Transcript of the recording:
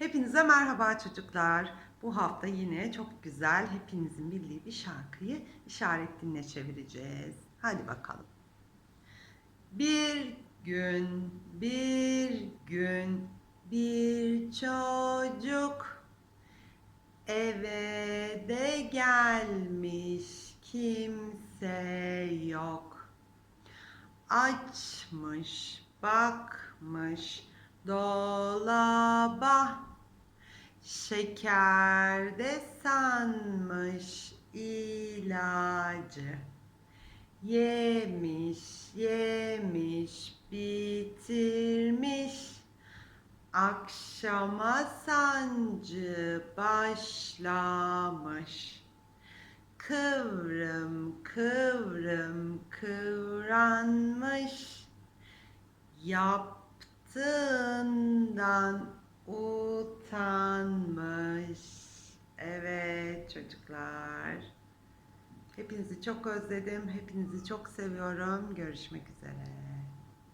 Hepinize merhaba çocuklar. Bu hafta yine çok güzel, hepinizin bildiği bir şarkıyı işaret diline çevireceğiz. Hadi bakalım. Bir gün, bir gün bir çocuk eve de gelmiş kimse yok. Açmış, bakmış dolaba. Şeker de sanmış ilacı. Yemiş, yemiş, bitirmiş. Akşama sancı başlamış. Kıvrım kıvrım kıvranmış. Yaptığından Evet çocuklar. Hepinizi çok özledim. Hepinizi çok seviyorum. Görüşmek üzere.